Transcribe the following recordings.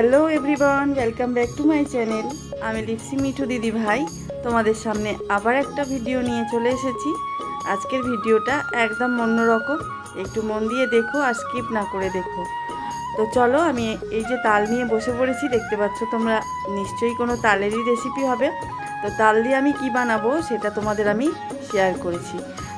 Hello everyone, welcome back to my channel. আমি লিপসি মিঠু দিদি ভাই। তোমাদের সামনে আবার একটা ভিডিও নিয়ে চলে এসেছি। আজকের ভিডিওটা একদম অন্যরকম। একটু মন দিয়ে দেখো আর স্কিপ না করে দেখো। তো চলো, আমি এই যে তাল নিয়ে বসে পড়েছি, দেখতে পাচ্ছ তোমরা নিশ্চয়ই কোনো তালেরই রেসিপি হবে। তো তাল দিয়ে আমি কি বানাবো সেটা তোমাদের আমি শেয়ার করেছি।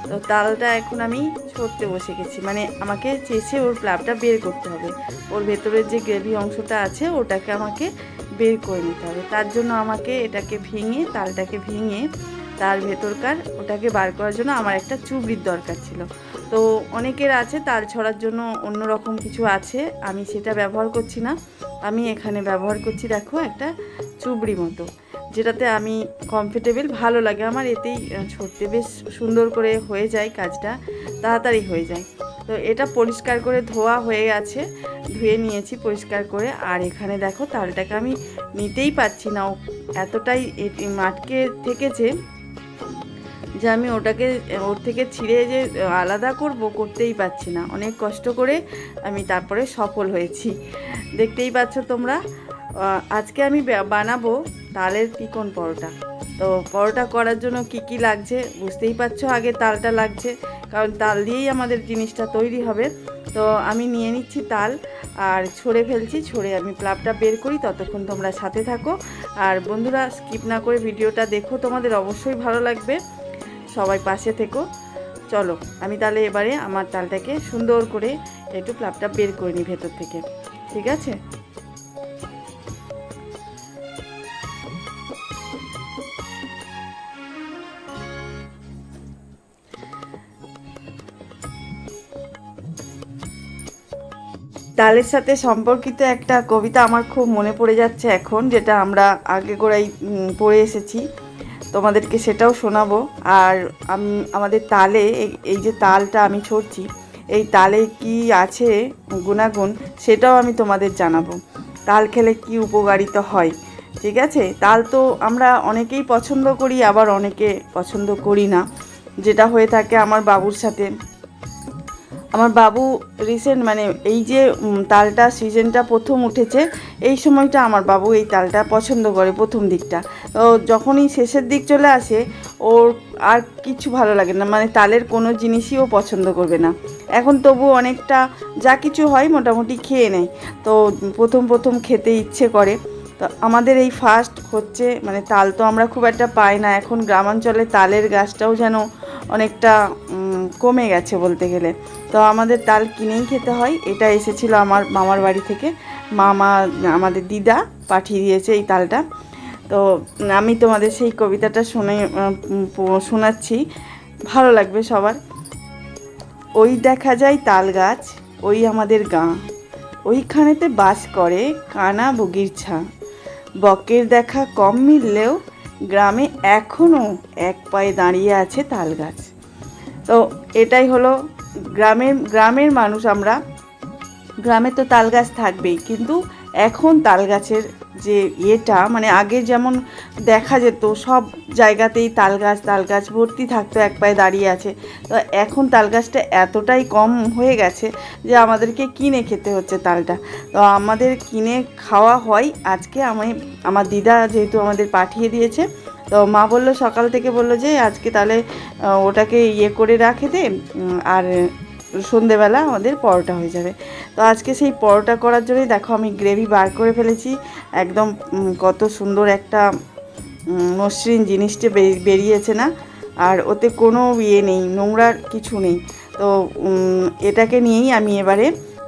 তো তালটা এখন আমি ছড়তে বসে গেছি। মানে আমাকে চেষে ওর প্লাবটা বের করতে হবে। ওর ভেতরের যে গ্রেভি অংশটা আছে, ওটাকে আমাকে বের করে নিতে হবে। তার জন্য আমাকে এটাকে ভেঙে, তালটাকে ভেঙে তার ভেতরকার ওটাকে বার করার জন্য আমার একটা চুবড়ির দরকার ছিল। তো অনেকের আছে, তাল ছড়ার জন্য অন্য রকম কিছু আছে। আমি সেটা ব্যবহার করছি না। আমি এখানে ব্যবহার করছি, দেখো, একটা চুবড়ি মতো। যেটাতে আমি কমফর্টেবল ভালো লাগে। আমার এতেই ছড়তে বেশ সুন্দর করে হয়ে যায় কাজটা, তাড়াতাড়ি হয়ে যায়। তো এটা পরিষ্কার করে ধোয়া হয়ে গেছে, ধুয়ে নিয়েছি পরিষ্কার করে। আর এখানে দেখো, তালটাকে আমি নিতেই পাচ্ছি না। এতটাই মাটকে থেকেছে যে আমি ওটাকে, ওর থেকে ছিঁড়ে যে আলাদা করব, করতেই পারছি না। অনেক কষ্ট করে আমি তারপরে সফল হয়েছি। দেখতেই পাচ্ছ তোমরা আজকে আমি বানাবো তালের তিকোন পরোটা? তো পরোটা করার জন্য কি কি লাগছে বুঝতেই পারছ? আগে তালটা লাগছে, কারণ তাল দিয়েই আমাদের জিনিসটা তৈরি হবে। তো আমি নিয়ে নিচ্ছি তাল আর ছড়ে ফেলছি, ছড়ে আমি প্লাবটা বের করি, ততক্ষণ তোমরা সাথে থাকো। আর বন্ধুরা, স্কিপ না করে ভিডিওটা দেখো, তোমাদের অবশ্যই ভালো লাগবে। সবাই পাশে থেকো। চলো, আমি তাহলে এবারে আমার তালটাকে সুন্দর করে একটু প্লাবটা বের করে নিই ভেতর থেকে। ঠিক আছে? তালের সাথে সম্পর্কিত একটা কবিতা আমার খুব মনে পড়ে যাচ্ছে এখন, যেটা আমরা আগে গোড়াই পড়ে এসেছি। তোমাদেরকে সেটাও শোনাবো। আর আম- আমাদের তালে এই- এই যে তালটা আমি ছড়ছি, এই তালে কি আছে গুণাগুণ সেটাও আমি তোমাদের জানাব। তাল খেলে কি উপকারিতা হয়? ঠিক আছে? তাল তো আমরা অনেকেই পছন্দ করি, আবার অনেকে পছন্দ করি না। যেটা হয়ে থাকে আমার বাবুর সাথে। আমার বাবু রিসেন্ট মানে এই যে তালটা সিজনটা প্রথম উঠেছে, এই সময়টা আমার বাবু এই তালটা পছন্দ করে প্রথম দিকটা। তো যখনই শেষের দিক চলে আসে, ওর আর কিছু ভালো লাগে না মানে তালের কোনো জিনিসই ও পছন্দ করবে না। এখন তবু অনেকটা যা কিছু হয় মোটামুটি খেয়ে নেয়। তো প্রথম প্রথম খেতে ইচ্ছে করে। তো আমাদের এই ফার্স্ট হচ্ছে মানে তাল তো আমরা খুব একটা পাই না, এখন গ্রামাঞ্চলে তালের গাছটাও যেন অনেকটা কমে গেছে বলতে গেলে। তো আমাদের তাল কিনেই খেতে হয়, এটা এসেছিল আমার মামার বাড়ি থেকে। মামা, আমাদের দিদা পাঠিয়ে দিয়েছে এই তালটা তো আমি তোমাদের সেই কবিতাটা শুনে শোনাচ্ছি। ভালো লাগবে সবার। ওই দেখা যায় তাল গাছ, ওই আমাদের গাঁ। ওইখানেতে বাস করে কানা বগির ছা। বকের দেখা কম মিললেও গ্রামে এখনও এক পায়ে দাঁড়িয়ে আছে তাল গাছ। তো এটাই হলো গ্রামের গ্রামের মানুষ আমরা, গ্রামে তো তাল গাছ থাকবেই, কিন্তু এখন তাল গাছের যে ইয়েটা মানে আগে যেমন দেখা যেত, সব জায়গাতেই তাল গাছ তাল গাছ ভর্তি থাকতো, এক পায়ে দাঁড়িয়ে আছে, তো এখন তাল গাছটা এতটাই কম হয়ে গেছে যে আমাদেরকে কিনে খেতে হচ্ছে তালটা। তো আমাদের কিনে খাওয়া হয়, আজকে আমি, আমার দিদা যেহেতু আমাদের পাঠিয়ে দিয়েছে তো মা বলল, সকাল থেকে বলল যে, আজকে তাহলে ওটাকে ইয়ে করে রাখে দে আর সন্ধেবেলা আমাদের পরোটা হয়ে যাবে। তো আজকে সেই পরোটা করার জন্যই দেখো আমি গ্রেভি বার করে ফেলেছি। একদম কত সুন্দর একটা মসৃণ জিনিসটা বেরিয়েছে না। আর ওতে কোনো ইয়ে নেই, নোংরার কিছু নেই। তো এটাকে নিয়েই আমি এবারে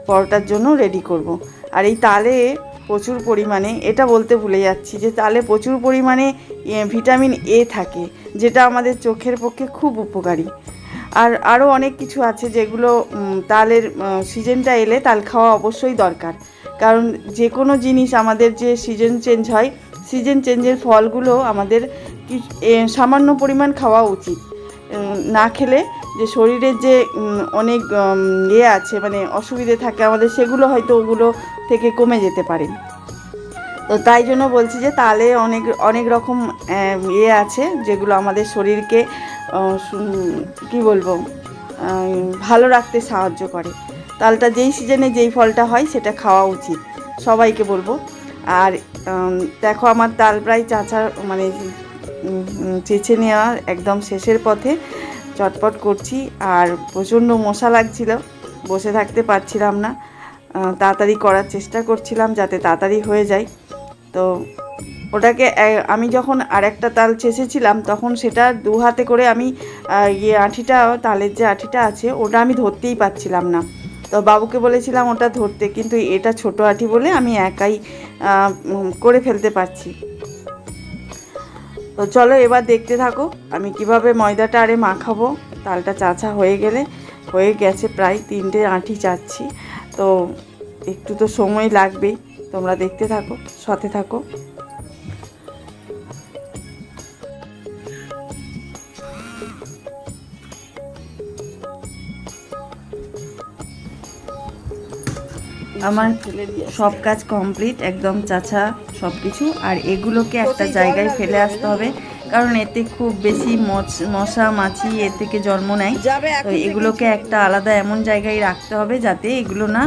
পরোটার জন্য রেডি করব। আর এই তালে প্রচুর পরিমাণে, এটা বলতে ভুলে যাচ্ছি যে তালে প্রচুর পরিমাণে ভিটামিন এ থাকে, যেটা আমাদের চোখের পক্ষে খুব উপকারী। আর আরও অনেক কিছু আছে যেগুলো তালের সিজনটা এলে তাল খাওয়া অবশ্যই দরকার। কারণ যে কোনো জিনিস আমাদের যে সিজন চেঞ্জ হয়, সিজন চেঞ্জের ফলগুলো আমাদের সামান্য পরিমাণ খাওয়া উচিত। না খেলে যে শরীরের যে অনেক ইয়ে আছে মানে অসুবিধে থাকে আমাদের, সেগুলো হয়তো ওগুলো থেকে কমে যেতে পারে। তো তাই জন্য বলছি যে তালে অনেক অনেক রকম ইয়ে আছে যেগুলো আমাদের শরীরকে কি বলব ভালো রাখতে সাহায্য করে। তালটা যেই সিজনে যেই ফলটা হয় সেটা খাওয়া উচিত, সবাইকে বলব। আর দেখো আমার তাল প্রায় চাচা মানে চেঁচে নেওয়া একদম শেষের পথে চটপট করছি। আর প্রচণ্ড মশা লাগছিল, বসে থাকতে পারছিলাম না। তাড়াতাড়ি করার চেষ্টা করছিলাম যাতে তাড়াতাড়ি হয়ে যায়। তো ওটাকে আমি যখন আরেকটা তাল চেঁচেছিলাম তখন সেটা দু হাতে করে আমি ইয়ে আঠিটা, তালের যে আঁঠিটা আছে, ওটা আমি ধরতেই পারছিলাম না। তো বাবুকে বলেছিলাম, ওটা ধরতে, কিন্তু এটা ছোট আঠি বলে আমি একাই করে ফেলতে পারছি। তো চলো এবার দেখতে থাকো, আমি কীভাবে ময়দাটা আরে মাখাবো। তালটা চাচা হয়ে গেলে, হয়ে গেছে প্রায় তিনটে আঁটি চাচ্ছি। তো একটু তো সময় লাগবেই। তোমরা দেখতে থাকো সাথে থাকো। আমার সব কাজ কমপ্লিট একদম চাচা সব কিছু আর এগুলোকে একটা জায়গায় ফেলে আসতে হবে। কারণ এতে খুব বেশি মশা মাছি এ থেকে জন্ম নেয়। তো এগুলোকে একটা আলাদা এমন জায়গায় রাখতে হবে যাতে এগুলো না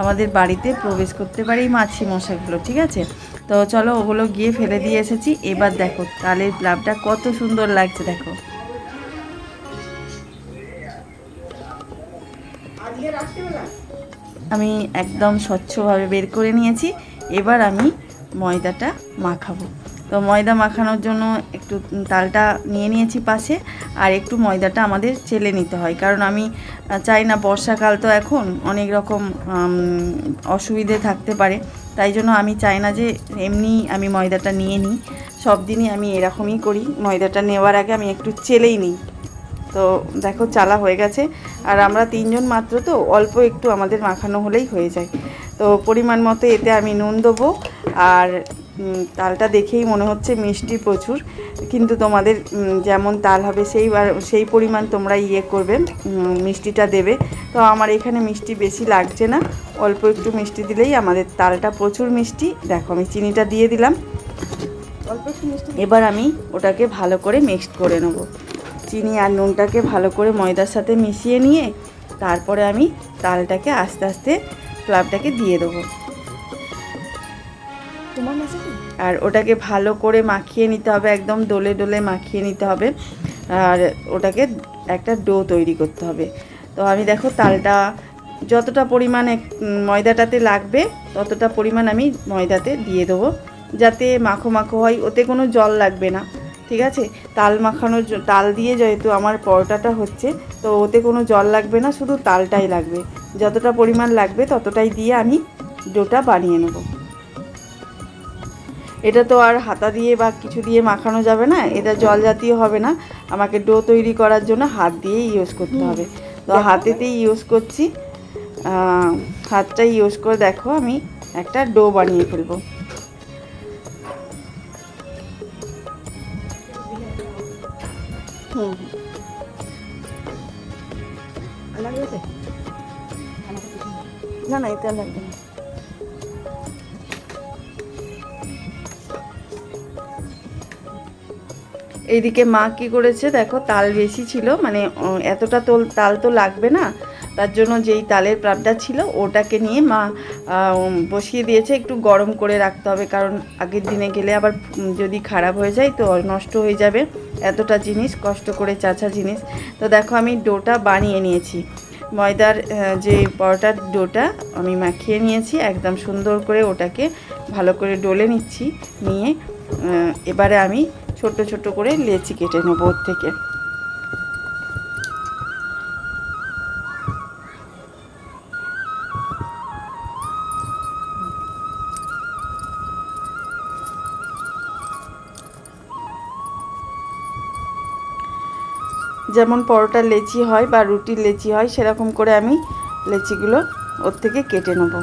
আমাদের বাড়িতে প্রবেশ করতে পারে এই মাছি মশাগুলো ঠিক আছে? তো চলো ওগুলো গিয়ে ফেলে দিয়ে এসেছি। এবার দেখো তালের প্লাবটা কত সুন্দর লাগছে দেখো। আমি একদম স্বচ্ছভাবে বের করে নিয়েছি। এবার আমি ময়দাটা মাখাবো। তো ময়দা মাখানোর জন্য একটু তালটা নিয়ে নিয়েছি পাশে, আর একটু ময়দাটা আমাদের চেলে নিতে হয়। কারণ আমি চাই না বর্ষাকাল তো এখন অনেক রকম অসুবিধে থাকতে পারে। তাই জন্য আমি চাই না যে এমনি আমি ময়দাটা নিয়ে নিই। সব দিনই আমি এরকমই করি। ময়দাটা নেওয়ার আগে আমি একটু চেলেই নিই। তো দেখো চালা হয়ে গেছে। আর আমরা তিনজন মাত্র তো, অল্প একটু আমাদের মাখানো হলেই হয়ে যায়। তো পরিমাণ মতো এতে আমি নুন দেবো। আর তালটা দেখেই মনে হচ্ছে মিষ্টি প্রচুর। কিন্তু তোমাদের যেমন তাল হবে সেই সেই পরিমাণ তোমরা ইয়ে করবে মিষ্টিটা দেবে। তো আমার এখানে মিষ্টি বেশি লাগছে না। অল্প একটু মিষ্টি দিলেই আমাদের তালটা প্রচুর মিষ্টি। দেখো আমি চিনিটা দিয়ে দিলাম। অল্প একটু মিষ্টি এবার আমি ওটাকে ভালো করে মিক্সড করে নেব। চিনি আর নুনটাকে ভালো করে ময়দার সাথে মিশিয়ে নিয়ে তারপরে আমি তালটাকে আস্তে আস্তে প্লাবটাকে দিয়ে দেবো। আর ওটাকে ভালো করে মাখিয়ে নিতে হবে, একদম ডোলে ডোলে মাখিয়ে নিতে হবে। আর ওটাকে একটা ডো তৈরি করতে হবে। তো আমি দেখো তালটা যতটা পরিমাণে ময়দাটাতে লাগবে, ততটা পরিমাণ আমি ময়দাতে দিয়ে দেবো। যাতে মাখো মাখো হয়, ওতে কোনো জল লাগবে না। ঠিক আছে? তাল মাখানোর তাল দিয়ে যেহেতু আমার পরোটাটা হচ্ছে, তো ওতে কোনো জল লাগবে না, শুধু তালটাই লাগবে। যতটা পরিমাণ লাগবে, ততটাই দিয়ে আমি ডোটা বানিয়ে নেব। এটা তো আর হাতা দিয়ে বা কিছু দিয়ে মাখানো যাবে না এটা জল জাতীয় হবে না। আমাকে ডো তৈরি করার জন্য হাত দিয়েই ইউজ করতে হবে। তো হাতেতেই ইউজ করছি। হাতটা ইউজ করে দেখো আমি একটা ডো বানিয়ে ফেলব। হুম না না এটা লাগবে না। এইদিকে মা কি করেছে দেখো, তাল বেশি ছিল মানে এতটা তোল, তাল তো লাগবে না। তার জন্য যেই তালের প্রাপটা ছিল, ওটাকে নিয়ে মা বসিয়ে দিয়েছে, একটু গরম করে রাখতে হবে, কারণ আগের দিনে গেলে আবার যদি খারাপ হয়ে যায় তো নষ্ট হয়ে যাবে। এতটা জিনিস, কষ্ট করে চাচা জিনিস। তো দেখো, আমি ডোটা বানিয়ে নিয়েছি। ময়দার যে পরোটার ডোটা আমি মাখিয়ে নিয়েছি, একদম সুন্দর করে ওটাকে ভালো করে ডলে নিচ্ছি, নিয়ে এবারে আমি ছোট ছোট করে লেচি কেটে নেব ওর থেকে। যেমন পরোটার লেচি হয় বা রুটির লেচি হয়, সেরকম করে আমি লেচিগুলো ওর থেকে কেটে নেব।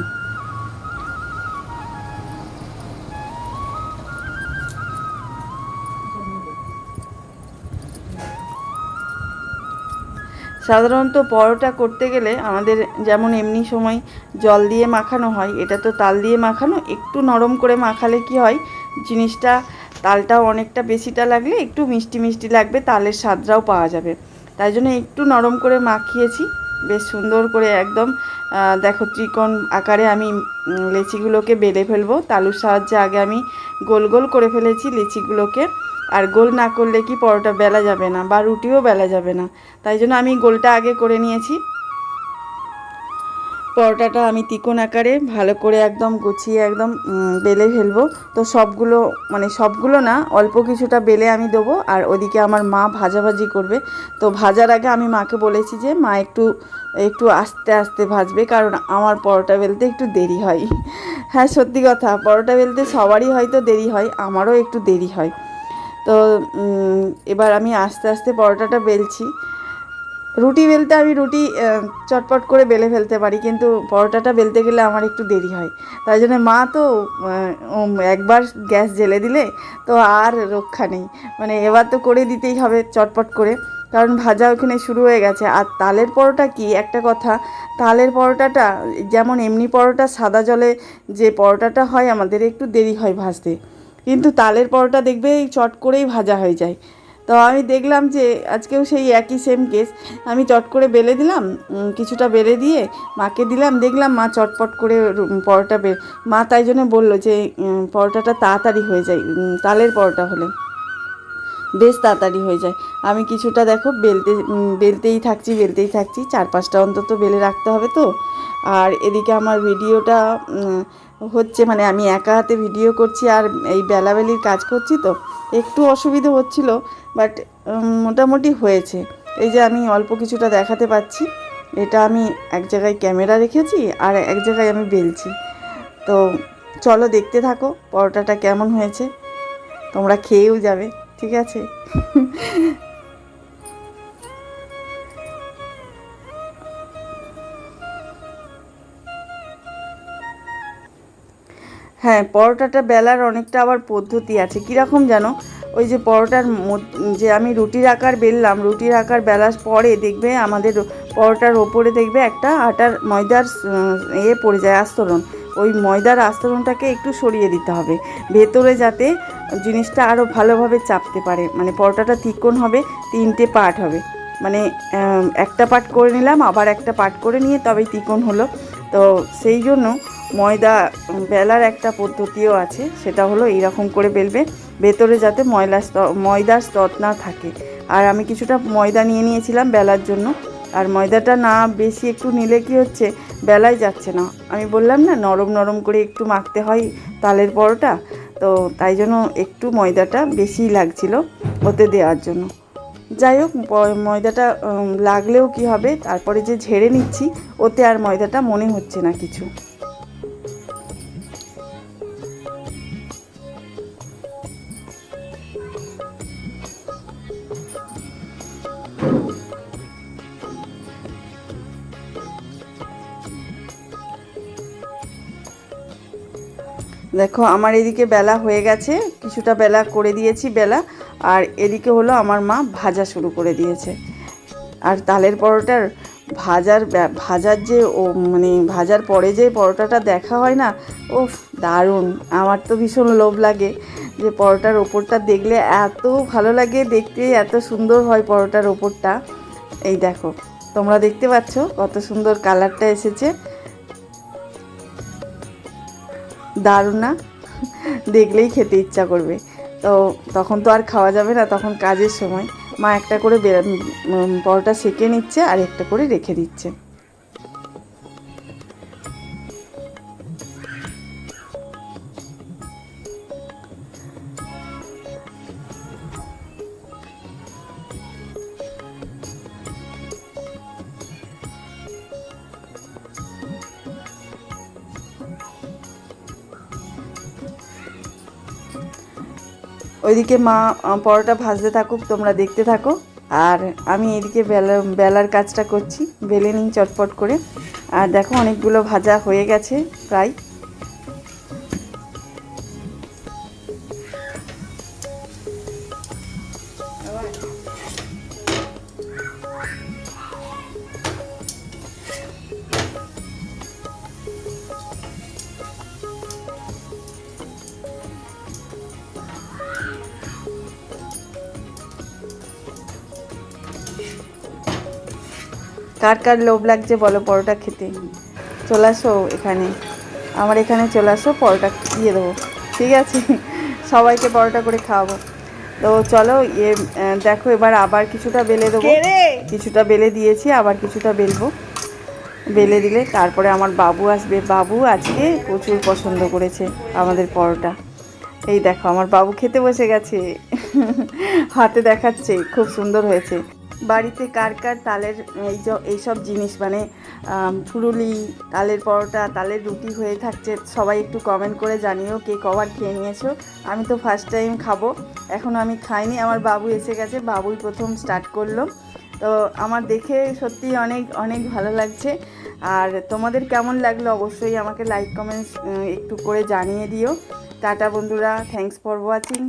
সাধারণত পরোটা করতে গেলে আমাদের যেমন এমনি সময় জল দিয়ে মাখানো হয়, এটা তো তাল দিয়ে মাখানো, একটু নরম করে মাখালে কি হয়, জিনিসটা তালটাও অনেকটা বেশিটা লাগলে একটু মিষ্টি মিষ্টি লাগবে, তালের স্বাদটাও পাওয়া যাবে। তাই জন্য একটু নরম করে মাখিয়েছি, বেশ সুন্দর করে একদম দেখো ত্রিকোণ আকারে আমি লেচিগুলোকে বেলে ফেলব, তালুর সাহায্যে আগে আমি গোল গোল করে ফেলেছি লেচিগুলোকে। আর গোল না করলে কি পরোটা বেলা যাবে না বা রুটিও বেলা যাবে না। তাই জন্য আমি গোলটা আগে করে নিয়েছি। পরোটাটা আমি তিকোন আকারে ভালো করে একদম গুছিয়ে একদম বেলে ফেলব। তো সবগুলো মানে সবগুলো না, অল্প কিছুটা বেলে আমি দেবো। আর ওদিকে আমার মা ভাজাভাজি করবে। তো ভাজার আগে আমি মাকে বলেছি যে, মা, একটু একটু আস্তে আস্তে ভাজবে। কারণ আমার পরোটা বেলতে একটু দেরি হয়। হ্যাঁ সত্যি কথা। পরোটা বেলতে সবারই হয়তো দেরি হয়, আমারও একটু দেরি হয়। তো এবার আমি আস্তে আস্তে পরোটাটা বেলছি। রুটি বেলতে আমি রুটি চটপট করে বেলে ফেলতে পারি, কিন্তু পরোটাটা বেলতে গেলে আমার একটু দেরি হয়। তাই জন্য মা তো একবার গ্যাস জেলে দিলে তো আর রক্ষা নেই। মানে এবার তো করে দিতেই হবে চটপট করে, কারণ ভাজা ওখানে শুরু হয়ে গেছে। আর তালের পরোটা কি? একটা কথা, তালের পরোটাটা, যেমন এমনি পরোটা সাদা জলে যে পরোটাটা হয়, আমাদের একটু দেরি হয় ভাজতে। কিন্তু তালের পরোটা দেখবে চট করেই ভাজা হয়ে যায়। তো আমি দেখলাম যে আজকেও সেই একই সেম কেস আমি চট করে বেলে দিলাম কিছুটা বেলে দিয়ে মাকে দিলাম। দেখলাম মা চটপট করে পরোটা বে, মা তাই জন্য বলল যে পরোটাটা তাড়াতাড়ি হয়ে যায় তালের পরোটা হলে। বেশ তাড়াতাড়ি হয়ে যায়। আমি কিছুটা দেখো বেলতে বেলতেই থাকছি বেলতেই থাকছি। চার পাঁচটা অন্তত বেলে রাখতে হবে তো। আর এদিকে আমার ভিডিওটা হচ্ছে মানে আমি একা হাতে ভিডিও করছি আর এই বেলাবেলির কাজ করছি তো, একটু অসুবিধে হচ্ছিল বাট মোটামুটি হয়েছে। এই যে আমি অল্প কিছুটা দেখাতে পাচ্ছি, এটা আমি এক জায়গায় ক্যামেরা রেখেছি আর এক জায়গায় আমি বেলছি। তো চলো দেখতে থাকো, পরোটাটা কেমন হয়েছে, তোমরা খেয়েও যাবে, ঠিক আছে? হ্যাঁ পরোটাটা বেলার অনেকটা আবার পদ্ধতি আছে। কীরকম জানো? ওই যে পরোটার যে আমি রুটির আকার বেললাম, রুটির আকার বেলার পরে দেখবে আমাদের পরোটার ওপরে দেখবে একটা আটার ময়দার ইয়ে পড়ে যায় আস্তরণ। ওই ময়দার আস্তরণটাকে একটু সরিয়ে দিতে হবে। ভেতরে যাতে জিনিসটা আরও ভালোভাবে চাপতে পারে। মানে পরোটাটা তিকোণ হবে, তিনটে পার্ট হবে। মানে একটা পার্ট করে নিলাম, আবার একটা পার্ট করে নিয়ে তবেই তিকোণ হলো। তো সেই জন্য ময়দা বেলার একটা পদ্ধতিও আছে, সেটা হলো এইরকম করে বেলবে, ভেতরে যাতে ময়লা স্তর ময়দার স্তর না থাকে। আর আমি কিছুটা ময়দা নিয়ে নিয়েছিলাম বেলার জন্য, আর ময়দাটা না বেশি একটু নিলে কি হচ্ছে বেলাই যাচ্ছে না। আমি বললাম, না, নরম নরম করে একটু মাখতে হয় তালের পরোটা। তো তাই জন্য একটু ময়দাটা বেশিই লাগছিল ওতে দেওয়ার জন্য। যাই হোক ময়দাটা লাগলেও কি হবে, তারপরে যে ঝেড়ে নিচ্ছি, ওতে আর ময়দাটা মনে হচ্ছে না কিছু। দেখো, আমার এদিকে বেলা হয়ে গেছে, কিছুটা বেলা করে দিয়েছি বেলা, আর এদিকে হলো আমার মা ভাজা শুরু করে দিয়েছে। আর তালের পরোটার ভাজার ভাজার যে ও মানে ভাজার পরে যে পরোটাটা দেখা হয় না ও দারুণ। আমার তো ভীষণ লোভ লাগে যে পরোটার ওপরটা দেখলে এত ভালো লাগে, দেখতে এত সুন্দর হয় পরোটার ওপরটা। এই দেখো, তোমরা দেখতে পাচ্ছ কত সুন্দর কালারটা এসেছে। দারুণ না? দেখলেই খেতে ইচ্ছা করবে। তো তখন তো আর খাওয়া যাবে না, তখন কাজের সময়। মা একটা করে পরোটা সেঁকে নিচ্ছে আর একটা করে রেখে দিচ্ছে। ওইদিকে মা পরোটা ভাজতে থাকুক, তোমরা দেখতে থাকো। আর আমি এদিকে বেলা, বেলার কাজটা করছি, বেলে নিই চটপট করে। আর দেখো, অনেকগুলো ভাজা হয়ে গেছে, প্রায়। কার কার লোভ লাগছে বলো পরোটা খেতে? চলে আসো এখানে। আমার এখানে চলে আসো পরোটা দিয়ে দেবো। ঠিক আছে? সবাইকে পরোটা করে খাওয়াবো। তো চলো ইয়ে দেখো এবার আবার কিছুটা বেলে দেবো। কিছুটা বেলে দিয়েছি আবার কিছুটা বেলবো। বেলে দিলে তারপরে আমার বাবু আসবে। বাবু আজকে প্রচুর পছন্দ করেছে আমাদের পরোটা। এই দেখো আমার বাবু খেতে বসে গেছে। হাতে দেখাচ্ছে খুব সুন্দর হয়েছে। বাড়িতে কার কার তালের, এই এইসব জিনিস মানে ফুরুলি, তালের পরোটা, তালের রুটি হয়ে থাকছে, সবাই একটু কমেন্ট করে জানিও কে কবার খেয়ে নিয়েছো। আমি তো ফার্স্ট টাইম খাব এখনও আমি খাইনি, আমার বাবু এসে গেছে, বাবুই প্রথম স্টার্ট করল। তো আমার দেখে সত্যি অনেক অনেক ভালো লাগছে। আর তোমাদের কেমন লাগল অবশ্যই আমাকে লাইক কমেন্টস একটু করে জানিয়ে দিও। টাটা বন্ধুরা থ্যাঙ্কস ফর ওয়াচিং